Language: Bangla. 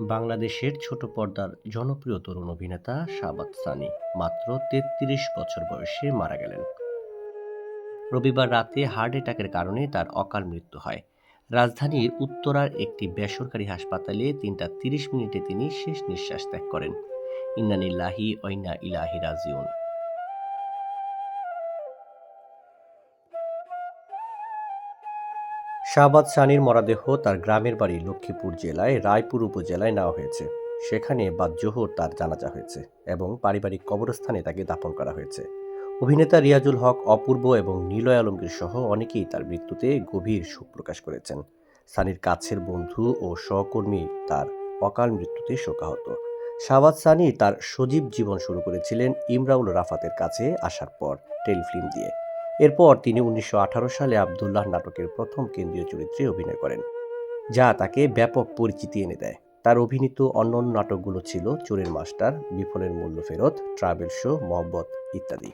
বাংলাদেশের ছোট পর্দার জনপ্রিয় তরুণ অভিনেতা শাহবাদ সানি মাত্র তেত্রিশ বছর বয়সে মারা গেলেন। রবিবার রাতে হার্ট অ্যাটাকের কারণে তার অকাল মৃত্যু হয়। রাজধানীর উত্তরার একটি বেসরকারি হাসপাতালে তিনটা তিরিশ মিনিটে তিনি শেষ নিঃশ্বাস ত্যাগ করেন। ইন্নানিল্লাহি ঐনা ইলাহি রাজিউন। শাহবাজ সানির মরাদেহ তার গ্রামের বাড়ি লক্ষ্মীপুর জেলায় রায়পুর উপজেলায় নেওয়া হয়েছে। সেখানে বাদ জোহর তার জানাজা হয়েছে এবং পারিবারিক কবরস্থানে তাকে দাফন করা হয়েছে। অভিনেতা রিয়াজুল হক, অপূর্ব এবং নিলয় আলমগীর সহ অনেকেই তার মৃত্যুতে গভীর শোক প্রকাশ করেছেন। সানির কাছের বন্ধু ও সহকর্মী তার অকাল মৃত্যুতে শোকাহত। শাহবাজ সানি তার সজীব জীবন শুরু করেছিলেন ইমরাউল রাফাতের কাছে আসার পর টেলিফিল্ম দিয়ে। এরপর তিনি উনিশশো আঠারো সালে আবদুল্লাহ নাটকের প্রথম কেন্দ্রীয় চরিত্রে অভিনয় করেন, যা তাকে ব্যাপক পরিচিতি এনে দেয়। তার অভিনীত অন্য নাটকগুলো ছিল চোরের মাস্টার, বিফলের মূল্য ফেরত, ট্রাভেল শো, মহব্বত ইত্যাদি।